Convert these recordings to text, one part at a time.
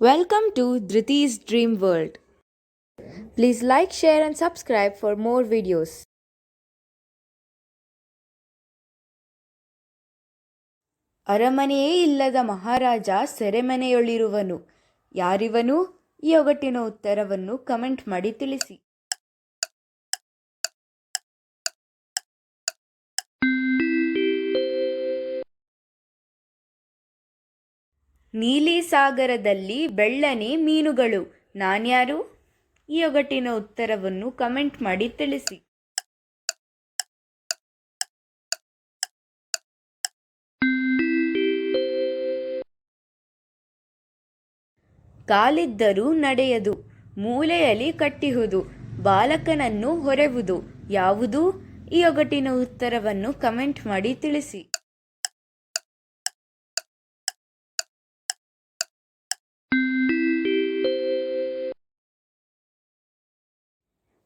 Welcome to Dhriti's Dream World. Please like, share, and subscribe for more videos. ಅರಮನೆಯೇ ಇಲ್ಲದ ಮಹಾರಾಜ ಸೆರೆಮನೆಯೊಳಿರುವನು ಯಾರಿವನು ಈ ಒಗಟಿನ ಉತ್ತರವನ್ನು comment ಮಾಡಿ ತಿಳಿಸಿ ನೀಲಿ ಸಾಗರದಲ್ಲಿ ಬೆಳ್ಳನೆ ಮೀನುಗಳು. ನಾನ್ಯಾರು? ಈ ಒಗಟಿನ ಉತ್ತರವನ್ನು ಕಮೆಂಟ್ ಮಾಡಿ ತಿಳಿಸಿ. ಕಾಲಿದ್ದರೂ ನಡೆಯದು, ಮೂಲೆಯಲ್ಲಿ ಕಟ್ಟಿಹುದು, ಬಾಲಕನನ್ನು ಹೊರೆವುದು ಯಾವುದು? ಈ ಒಗಟಿನ ಉತ್ತರವನ್ನು ಕಮೆಂಟ್ ಮಾಡಿ ತಿಳಿಸಿ.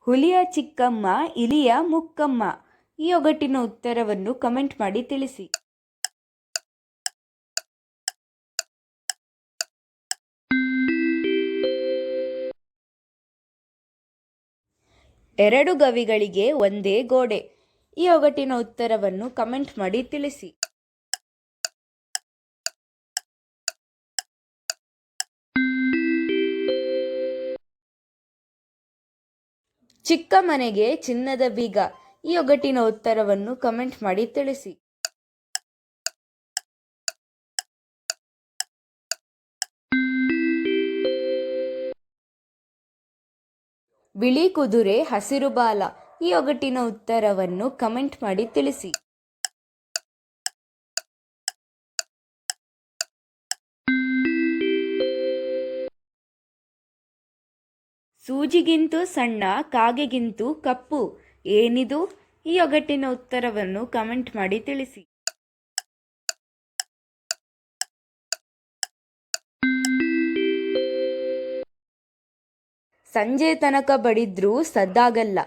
ಹುಲಿಯ ಚಿಕ್ಕಮ್ಮ, ಇಲಿಯ ಮುಕ್ಕಮ್ಮ. ಈ ಒಗಟಿನ ಉತ್ತರವನ್ನು ಕಮೆಂಟ್ ಮಾಡಿ ತಿಳಿಸಿ. ಎರಡು ಗವಿಗಳಿಗೆ ಒಂದೇ ಗೋಡೆ. ಈ ಒಗಟಿನ ಉತ್ತರವನ್ನು ಕಮೆಂಟ್ ಮಾಡಿ ತಿಳಿಸಿ. ಚಿಕ್ಕ ಮನೆಗೆ ಚಿನ್ನದ ಬೀಗ. ಈ ಒಗಟಿನ ಉತ್ತರವನ್ನು ಕಮೆಂಟ್ ಮಾಡಿ ತಿಳಿಸಿ. ಬಿಳಿ ಕುದುರೆ ಹಸಿರು ಬಾಲ. ಈ ಒಗಟಿನ ಉತ್ತರವನ್ನು ಕಮೆಂಟ್ ಮಾಡಿ ತಿಳಿಸಿ. ಸೂಜಿಗಿಂತೂ ಸಣ್ಣ, ಕಾಗೆಗಿಂತೂ ಕಪ್ಪು, ಏನಿದು? ಈ ಒಗಟ್ಟಿನ ಉತ್ತರವನ್ನು ಕಮೆಂಟ್ ಮಾಡಿ ತಿಳಿಸಿ. ಸಂಜೆ ತನಕ ಬಡಿದ್ರೂ ಸದ್ದಾಗಲ್ಲ.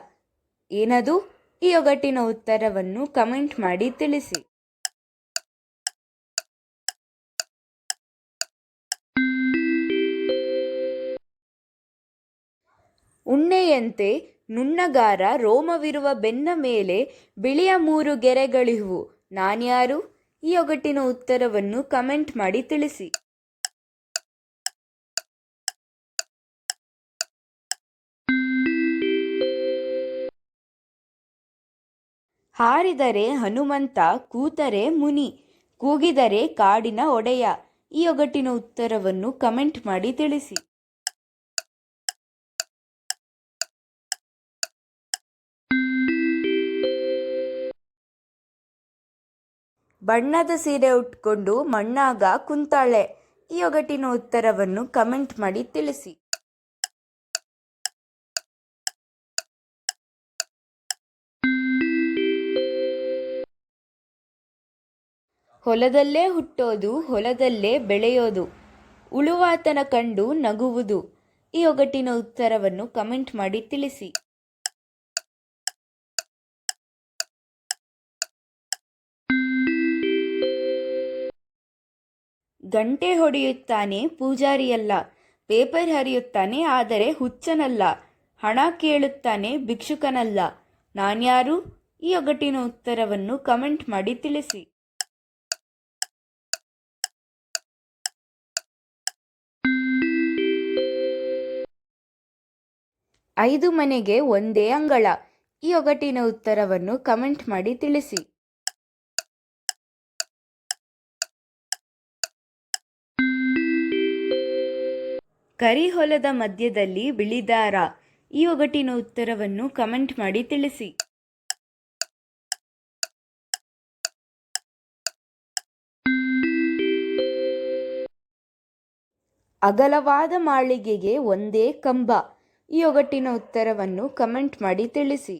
ಏನದು? ಈ ಒಗಟ್ಟಿನ ಉತ್ತರವನ್ನು ಕಮೆಂಟ್ ಮಾಡಿ ತಿಳಿಸಿ. ಉಣ್ಣೆಯಂತೆ ನುಣ್ಣಗಾರ ರೋಮವಿರುವ ಬೆನ್ನ ಮೇಲೆ ಬಿಳಿಯ ಮೂರು ಗೆರೆಗಳಿವು. ನಾನ್ಯಾರು? ಈ ಒಗಟಿನ ಉತ್ತರವನ್ನು ಕಮೆಂಟ್ ಮಾಡಿ ತಿಳಿಸಿ. ಹಾರಿದರೆ ಹನುಮಂತ, ಕೂತರೆ ಮುನಿ, ಕೂಗಿದರೆ ಕಾಡಿನ ಒಡೆಯ. ಈ ಒಗಟಿನ ಉತ್ತರವನ್ನು ಕಮೆಂಟ್ ಮಾಡಿ ತಿಳಿಸಿ. ಬಣ್ಣದ ಸೀರೆ ಉಟ್ಕೊಂಡು ಮಣ್ಣಾಗ ಕುಂತಾಳೆ. ಈ ಒಗಟಿನ ಉತ್ತರವನ್ನು ಕಮೆಂಟ್ ಮಾಡಿ ತಿಳಿಸಿ. ಹೊಲದಲ್ಲೇ ಹುಟ್ಟೋದು, ಹೊಲದಲ್ಲೇ ಬೆಳೆಯೋದು, ಉಳುವಾತನ ಕಂಡು ನಗುವುದು. ಈ ಒಗಟಿನ ಉತ್ತರವನ್ನು ಕಮೆಂಟ್ ಮಾಡಿ ತಿಳಿಸಿ. ಗಂಟೆ ಹೊಡೆಯುತ್ತಾನೆ ಪೂಜಾರಿಯಲ್ಲ, ಪೇಪರ್ ಹರಿಯುತ್ತಾನೆ ಆದರೆ ಹುಚ್ಚನಲ್ಲ, ಹಣ ಕೇಳುತ್ತಾನೆ ಭಿಕ್ಷುಕನಲ್ಲ. ನಾನ್ಯಾರು ಈ ಒಗಟಿನ ಉತ್ತರವನ್ನು ಕಮೆಂಟ್ ಮಾಡಿ ತಿಳಿಸಿ. ಐದು ಮನೆಗೆ ಒಂದೇ ಅಂಗಳ. ಈ ಒಗಟಿನ ಉತ್ತರವನ್ನು ಕಮೆಂಟ್ ಮಾಡಿ ತಿಳಿಸಿ. ಕರಿಹೊಲದ ಮಧ್ಯದಲ್ಲಿ ಬಿಳಿದಾರ? ಈ ಒಗಟಿನ ಉತ್ತರವನ್ನು ಕಮೆಂಟ್ ಮಾಡಿ ತಿಳಿಸಿ. ಅಗಲವಾದ ಮಾಳಿಗೆಗೆ ಒಂದೇ ಕಂಬ. ಈ ಒಗಟಿನ ಉತ್ತರವನ್ನು ಕಮೆಂಟ್ ಮಾಡಿ ತಿಳಿಸಿ.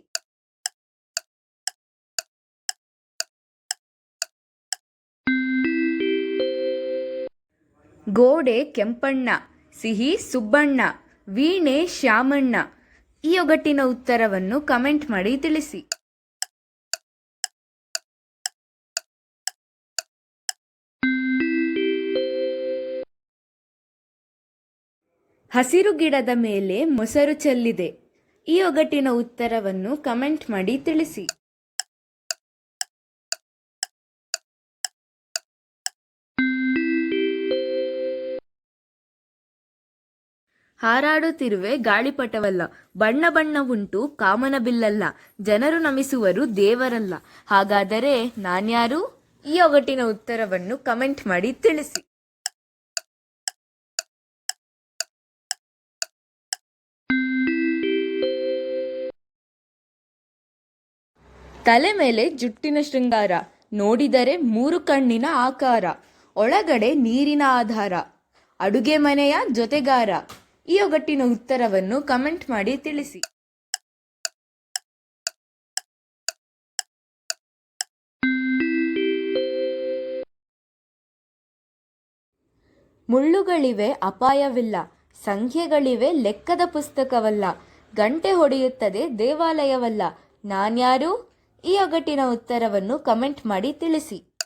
ಗೋಡೆ ಕೆಂಪಣ್ಣ. ಸಿಹಿ ಸುಬ್ಬಣ್ಣ, ವೀಣೆ ಶ್ಯಾಮಣ್ಣ. ಈ ಒಗಟ್ಟಿನ ಉತ್ತರವನ್ನು ಕಮೆಂಟ್ ಮಾಡಿ ತಿಳಿಸಿ. ಹಸಿರು ಗಿಡದ ಮೇಲೆ ಮೊಸರು ಚೆಲ್ಲಿದೆ. ಈ ಒಗಟ್ಟಿನ ಉತ್ತರವನ್ನು ಕಮೆಂಟ್ ಮಾಡಿ ತಿಳಿಸಿ. ಹಾರಾಡುತ್ತಿರುವೆ ಗಾಳಿಪಟವಲ್ಲ. ಬಣ್ಣ ಬಣ್ಣವುಂಟು ಕಾಮನ ಬಿಲ್ಲಲ್ಲ. ಜನರು ನಮಿಸುವರು ದೇವರಲ್ಲ. ಹಾಗಾದರೆ ನಾನ್ಯಾರು? ಈ ಒಗಟಿನ ಉತ್ತರವನ್ನು ಕಮೆಂಟ್ ಮಾಡಿ ತಿಳಿಸಿ. ತಲೆ ಮೇಲೆ ಜುಟ್ಟಿನ ಶೃಂಗಾರ, ನೋಡಿದರೆ ಮೂರು ಕಣ್ಣಿನ ಆಕಾರ, ಒಳಗಡೆ ನೀರಿನ ಆಧಾರ, ಅಡುಗೆ ಮನೆಯ ಜೊತೆಗಾರ. ಈ ಒಗಟ್ಟಿನ ಉತ್ತರವನ್ನು ಕಮೆಂಟ್ ಮಾಡಿ ತಿಳಿಸಿ. ಮುಳ್ಳುಗಳಿವೆ, ಅಪಾಯವಿಲ್ಲ. ಸಂಖ್ಯೆಗಳಿವೆ, ಲೆಕ್ಕದ ಪುಸ್ತಕವಲ್ಲ. ಗಂಟೆ ಹೊಡೆಯುತ್ತದೆ, ದೇವಾಲಯವಲ್ಲ. ನಾನ್ಯಾರು? ಈ ಒಗಟ್ಟಿನ ಉತ್ತರವನ್ನು ಕಮೆಂಟ್ ಮಾಡಿ ತಿಳಿಸಿ.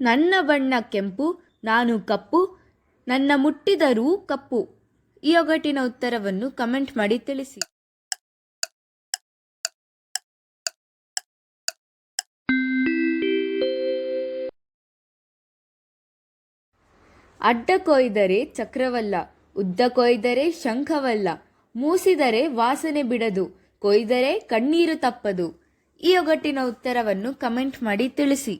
ನನ್ನ ಬಣ್ಣ ಕೆಂಪು, ನಾನು ಕಪ್ಪು, ನನ್ನ ಮುಟ್ಟಿದರೂ ಕಪ್ಪು. ಈ ಒಗಟಿನ ಉತ್ತರವನ್ನು ಕಮೆಂಟ್ ಮಾಡಿ ತಿಳಿಸಿ. ಅಡ್ಡ ಕೊಯ್ದರೆ ಚಕ್ರವಲ್ಲ, ಉದ್ದ ಕೊಯ್ದರೆ ಶಂಖವಲ್ಲ, ಮೂಸಿದರೆ ವಾಸನೆ ಬಿಡದು, ಕೊಯ್ದರೆ ಕಣ್ಣೀರು ತಪ್ಪದು. ಈ ಒಗಟ್ಟಿನ ಉತ್ತರವನ್ನು ಕಮೆಂಟ್ ಮಾಡಿ ತಿಳಿಸಿ.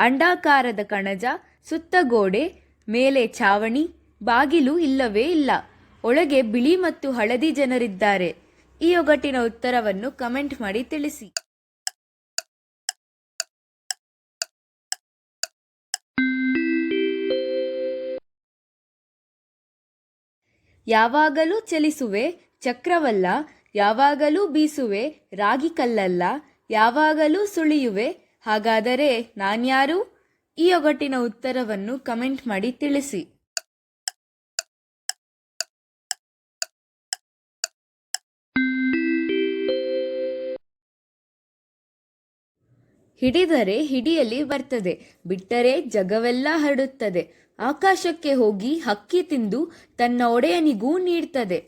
ಅಂಡಾಕಾರದ ಕಣಜ, ಸುತ್ತ ಗೋಡೆ, ಮೇಲೆ ಛಾವಣಿ, ಬಾಗಿಲು ಇಲ್ಲವೇ ಇಲ್ಲ. ಒಳಗೆ ಬಿಳಿ ಮತ್ತು ಹಳದಿ ಜನರಿದ್ದಾರೆ. ಈ ಒಗಟಿನ ಉತ್ತರವನ್ನು ಕಮೆಂಟ್ ಮಾಡಿ ತಿಳಿಸಿ. ಯಾವಾಗಲೂ ಚಲಿಸುವೆ ಚಕ್ರವಲ್ಲ, ಯಾವಾಗಲೂ ಬೀಸುವೆ ರಾಗಿ ಕಲ್ಲಲ್ಲ, ಯಾವಾಗಲೂ ಸುಳಿಯುವೆ ಹಾಗಾದರೆ ನಾನ್ಯಾರು? ಈ ಒಗಟಿನ ಉತ್ತರವನ್ನು ಕಮೆಂಟ್ ಮಾಡಿ ತಿಳಿಸಿ. ಹಿಡಿದರೆ ಹಿಡಿಯಲಿ ಬರ್ತದೆ, ಬಿಟ್ಟರೆ ಜಗವೆಲ್ಲ ಹರಡುತ್ತದೆ. ಆಕಾಶಕ್ಕೆ ಹೋಗಿ ಹಕ್ಕಿ ತಿಂದು ತನ್ನ ಒಡೆಯನಿಗೂ ನೀಡ್ತದೆ.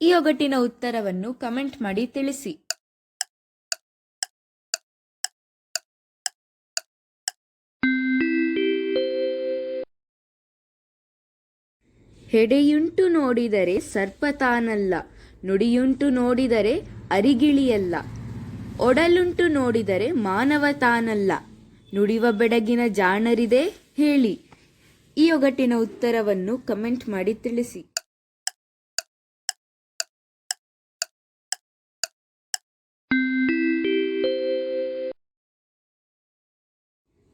ಈ ಒಗಟಿನ ಉತ್ತರವನ್ನು ಕಮೆಂಟ್ ಮಾಡಿ ತಿಳಿಸಿ. ಹೆಡೆಯುಂಟು ನೋಡಿದರೆ ಸರ್ಪ ತಾನಲ್ಲ ನುಡಿಯುಂಟು ನೋಡಿದರೆ ಅರಿಗಿಳಿಯಲ್ಲ, ಒಡಲುಂಟು ನೋಡಿದರೆ ಮಾನವ ತಾನಲ್ಲ ನುಡಿವ ಬೆಡಗಿನ ಜಾಣರಿದೆ ಹೇಳಿ. ಈ ಒಗಟಿನ ಉತ್ತರವನ್ನು ಕಮೆಂಟ್ ಮಾಡಿ ತಿಳಿಸಿ.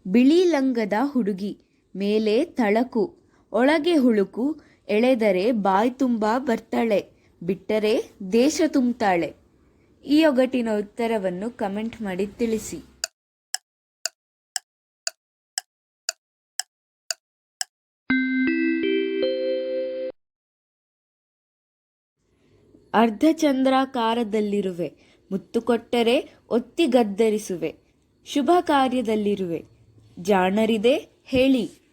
ಬಿಳಿ ಲಂಗದ ಹುಡುಗಿ, ಮೇಲೆ ತಳಕು, ಒಳಗೆ ಹುಳುಕು ಎಳೆದರೆ ಬಾಯಿ ತುಂಬ ಬರ್ತಾಳೆ, ಬಿಟ್ಟರೆ ದೇಶ ತುಂಬುತ್ತಾಳೆ ಈ ಒಗಟಿನ ಉತ್ತರವನ್ನು ಕಮೆಂಟ್ ಮಾಡಿ ತಿಳಿಸಿ. ಅರ್ಧಚಂದ್ರಾಕಾರದಲ್ಲಿರುವೆ ಮುತ್ತು ಕೊಟ್ಟರೆ ಒತ್ತಿ ಗದ್ದರಿಸುವೆ. ಶುಭ ಕಾರ್ಯದಲ್ಲಿರುವೆ. ಜಾಣರಿದೆ, ಹೇಳಿ.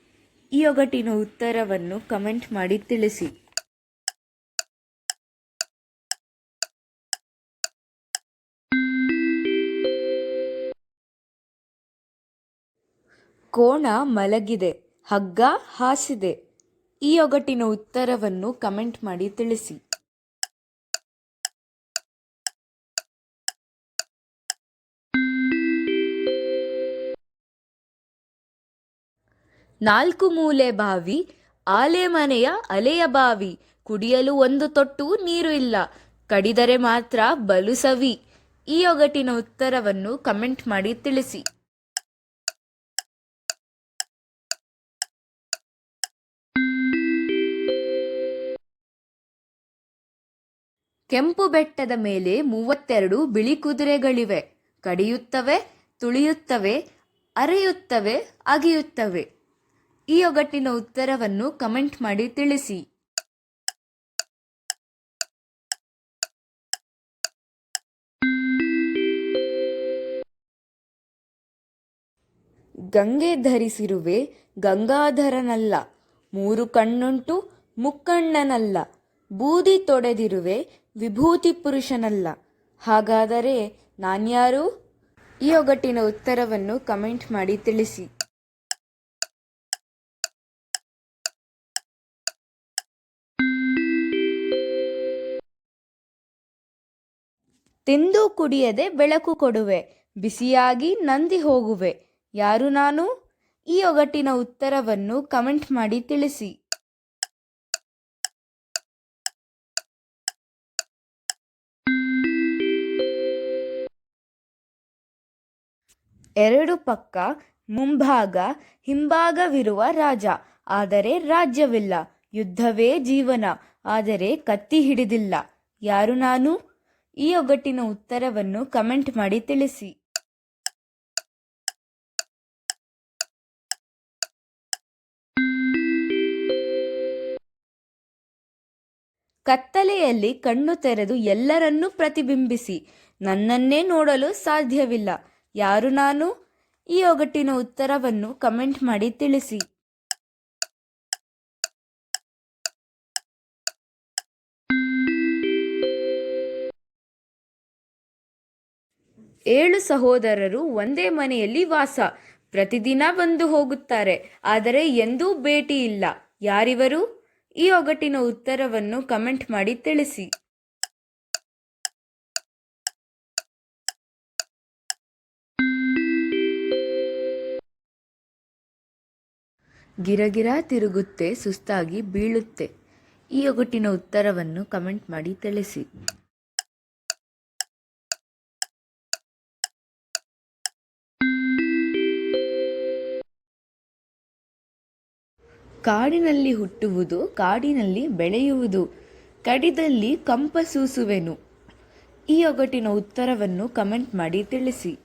ಈ ಒಗಟಿನ ಉತ್ತರವನ್ನು ಕಮೆಂಟ್ ಮಾಡಿ ತಿಳಿಸಿ. ಕೋಣ ಮಲಗಿದೆ, ಹಗ್ಗ ಹಾಸಿದೆ. ಈ ಒಗಟಿನ ಉತ್ತರವನ್ನು ಕಮೆಂಟ್ ಮಾಡಿ ತಿಳಿಸಿ. ನಾಲ್ಕು ಮೂಲೆ ಬಾವಿ, ಆಲೆ ಮನೆಯ ಅಲೆಯ ಬಾವಿ. ಕುಡಿಯಲು ಒಂದು ತೊಟ್ಟು ನೀರು ಇಲ್ಲ. ಕಡಿದರೆ ಮಾತ್ರ ಬಲು ಸವಿ. ಈ ಒಗಟಿನ ಉತ್ತರವನ್ನು ಕಮೆಂಟ್ ಮಾಡಿ ತಿಳಿಸಿ. ಕೆಂಪು ಬೆಟ್ಟದ ಮೇಲೆ ಮೂವತ್ತೆರಡು ಬಿಳಿ ಕುದುರೆಗಳಿವೆ. ಕಡಿಯುತ್ತವೆ, ತುಳಿಯುತ್ತವೆ, ಅರೆಯುತ್ತವೆ, ಅಗಿಯುತ್ತವೆ. ಈ ಒಗಟ್ಟಿನ ಉತ್ತರವನ್ನು ಕಮೆಂಟ್ ಮಾಡಿ ತಿಳಿಸಿ. ಗಂಗೆ ಧರಿಸಿರುವೆ ಗಂಗಾಧರನಲ್ಲ, ಮೂರು ಕಣ್ಣುಂಟು ಮುಕ್ಕಣ್ಣನಲ್ಲ, ಬೂದಿ ತೊಡೆದಿರುವೆ ವಿಭೂತಿ ಪುರುಷನಲ್ಲ. ಹಾಗಾದರೆ ನಾನ್ಯಾರು? ಈ ಒಗಟ್ಟಿನ ಉತ್ತರವನ್ನು ಕಮೆಂಟ್ ಮಾಡಿ ತಿಳಿಸಿ. ತಿಂದು ಕುಡಿಯದೆ ಬೆಳಕು ಕೊಡುವೆ, ಬಿಸಿಯಾಗಿ ನಂದಿ ಹೋಗುವೆ. ಯಾರು ನಾನು? ಈ ಒಗಟಿನ ಉತ್ತರವನ್ನು ಕಮೆಂಟ್ ಮಾಡಿ ತಿಳಿಸಿ. ಎರಡು ಪಕ್ಕ ಮುಂಭಾಗ ಹಿಂಭಾಗವಿರುವ ರಾಜ, ಆದರೆ ರಾಜ್ಯವಿಲ್ಲ. ಯುದ್ಧವೇ ಜೀವನ, ಆದರೆ ಕತ್ತಿ ಹಿಡಿದಿಲ್ಲ. ಯಾರು ನಾನು? ಈ ಒಗ್ಗಟ್ಟಿನ ಉತ್ತರವನ್ನು ಕಮೆಂಟ್ ಮಾಡಿ ತಿಳಿಸಿ. ಕತ್ತಲೆಯಲ್ಲಿ ಕಣ್ಣು ತೆರೆದು ಎಲ್ಲರನ್ನೂ ಪ್ರತಿಬಿಂಬಿಸಿ, ನನ್ನನ್ನೇ ನೋಡಲು ಸಾಧ್ಯವಿಲ್ಲ. ಯಾರು ನಾನು? ಈ ಒಗಟ್ಟಿನ ಉತ್ತರವನ್ನು ಕಮೆಂಟ್ ಮಾಡಿ ತಿಳಿಸಿ. ಏಳು ಸಹೋದರರು ಒಂದೇ ಮನೆಯಲ್ಲಿ ವಾಸ. ಪ್ರತಿದಿನ ಬಂದು ಹೋಗುತ್ತಾರೆ, ಆದರೆ ಎಂದೂ ಭೇಟಿ ಇಲ್ಲ. ಯಾರಿವರು? ಈ ಒಗಟಿನ ಉತ್ತರವನ್ನು ಕಮೆಂಟ್ ಮಾಡಿ ತಿಳಿಸಿ. ಗಿರಗಿರ ತಿರುಗುತ್ತೆ, ಸುಸ್ತಾಗಿ ಬೀಳುತ್ತೆ. ಈ ಒಗಟಿನ ಉತ್ತರವನ್ನು ಕಮೆಂಟ್ ಮಾಡಿ ತಿಳಿಸಿ. ಕಾಡಿನಲ್ಲಿ ಹುಟ್ಟುವುದು, ಕಾಡಿನಲ್ಲಿ ಬೆಳೆಯುವುದು, ಕಡಿದಲ್ಲಿ ಕಂಪ ಸೂಸುವೆನು. ಈ ಒಗಟಿನ ಉತ್ತರವನ್ನು ಕಮೆಂಟ್ ಮಾಡಿ ತಿಳಿಸಿ.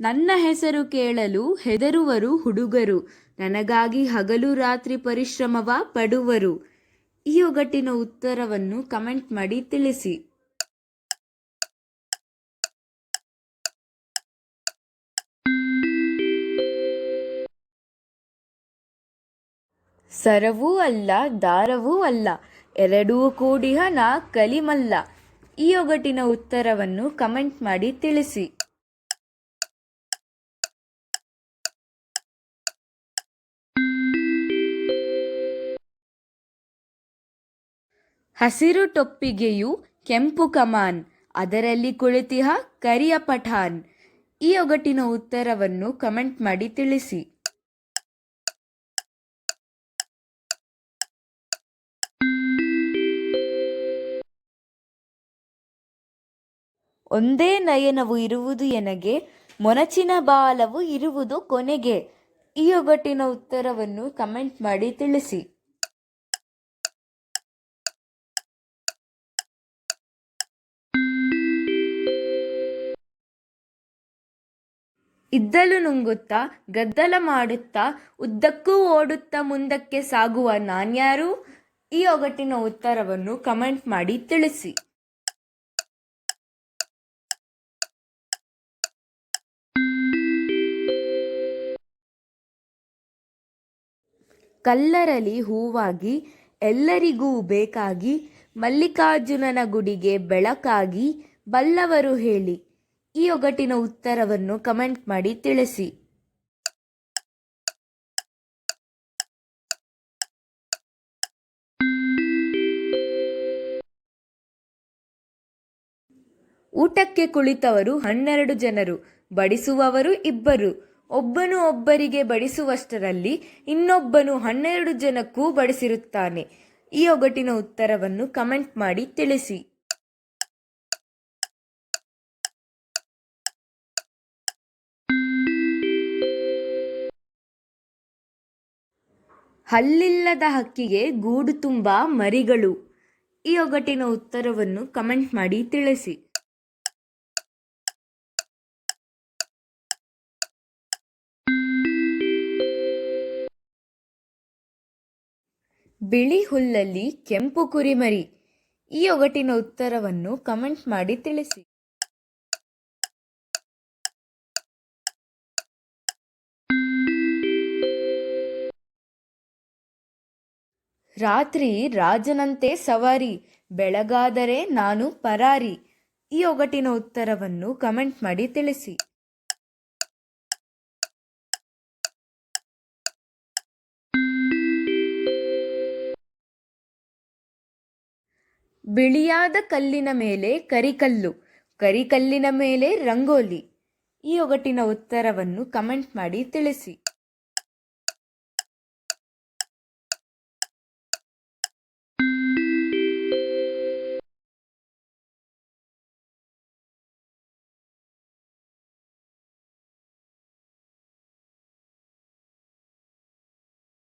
ನನ್ನ ಹೆಸರು ಕೇಳಲು ಹೆದರುವರು ಹುಡುಗರು, ನನಗಾಗಿ ಹಗಲು ರಾತ್ರಿ ಪರಿಶ್ರಮವ ಪಡುವರು. ಈ ಒಗಟ್ಟಿನ ಉತ್ತರವನ್ನು ಕಮೆಂಟ್ ಮಾಡಿ ತಿಳಿಸಿ. ಸರವೂ ಅಲ್ಲ, ದಾರವೂ ಅಲ್ಲ, ಎರಡೂ ಕೂಡಿ ಹಣ ಕಲಿಮಲ್ಲ. ಈ ಒಗಟಿನ ಉತ್ತರವನ್ನು ಕಮೆಂಟ್ ಮಾಡಿ ತಿಳಿಸಿ. ಹಸಿರು ಟೊಪ್ಪಿಗೆಯು ಕೆಂಪು ಕಮಾನ್, ಅದರಲ್ಲಿ ಕುಳಿತಿಹ ಕರಿಯ ಪಠಾನ್. ಈ ಒಗಟಿನ ಉತ್ತರವನ್ನು ಕಮೆಂಟ್ ಮಾಡಿ ತಿಳಿಸಿ. ಒಂದೇ ನಯನವು ಇರುವುದು ಎನಗೆ, ಮೊನಚಿನ ಬಾಲವು ಇರುವುದು ಕೊನೆಗೆ. ಈ ಒಗಟಿನ ಉತ್ತರವನ್ನು ಕಮೆಂಟ್ ಮಾಡಿ ತಿಳಿಸಿ. ಇದ್ದಲು ನುಂಗುತ್ತಾ, ಗದ್ದಲ ಮಾಡುತ್ತಾ, ಉದ್ದಕ್ಕೂ ಓಡುತ್ತಾ ಮುಂದಕ್ಕೆ ಸಾಗುವ ನಾನ್ಯಾರು? ಈ ಒಗಟಿನ ಉತ್ತರವನ್ನು ಕಮೆಂಟ್ ಮಾಡಿ ತಿಳಿಸಿ. ಕಲ್ಲರಲಿ ಹೂವಾಗಿ ಎಲ್ಲರಿಗೂ ಬೇಕಾಗಿ ಮಲ್ಲಿಕಾರ್ಜುನನ ಗುಡಿಗೆ ಬೆಳಕಾಗಿ ಬಲ್ಲವರು ಹೇಳಿ. ಈ ಒಗಟಿನ ಉತ್ತರವನ್ನು ಕಮೆಂಟ್ ಮಾಡಿ ತಿಳಿಸಿ. ಊಟಕ್ಕೆ ಕುಳಿತವರು ಹನ್ನೆರಡು ಜನರು, ಬಡಿಸುವವರು ಇಬ್ಬರು. ಒಬ್ಬನು ಒಬ್ಬರಿಗೆ ಬಡಿಸುವಷ್ಟರಲ್ಲಿ ಇನ್ನೊಬ್ಬನು ಹನ್ನೆರಡು ಜನಕ್ಕೂ ಬಡಿಸಿರುತ್ತಾನೆ. ಈ ಒಗಟಿನ ಉತ್ತರವನ್ನು ಕಮೆಂಟ್ ಮಾಡಿ ತಿಳಿಸಿ. ಹಲ್ಲಿಲ್ಲದ ಹಕ್ಕಿಗೆ ಗೂಡು ತುಂಬ ಮರಿಗಳು. ಈ ಒಗಟಿನ ಉತ್ತರವನ್ನು ಕಮೆಂಟ್ ಮಾಡಿ ತಿಳಿಸಿ. ಬಿಳಿ ಹುಲ್ಲಲ್ಲಿ ಕೆಂಪು ಕುರಿಮರಿ ಈ ಒಗಟಿನ ಉತ್ತರವನ್ನು ಕಮೆಂಟ್ ಮಾಡಿ ತಿಳಿಸಿ. ರಾತ್ರಿ ರಾಜನಂತೆ ಸವಾರಿ, ಬೆಳಗಾದರೆ ನಾನು ಪರಾರಿ. ಈ ಒಗಟಿನ ಉತ್ತರವನ್ನು ಕಮೆಂಟ್ ಮಾಡಿ ತಿಳಿಸಿ. ಬಿಳಿಯಾದ ಕಲ್ಲಿನ ಮೇಲೆ ಕರಿಕಲ್ಲು ಕರಿಕಲ್ಲಿನ ಮೇಲೆ ರಂಗೋಲಿ. ಈ ಒಗಟಿನ ಉತ್ತರವನ್ನು ಕಮೆಂಟ್ ಮಾಡಿ ತಿಳಿಸಿ.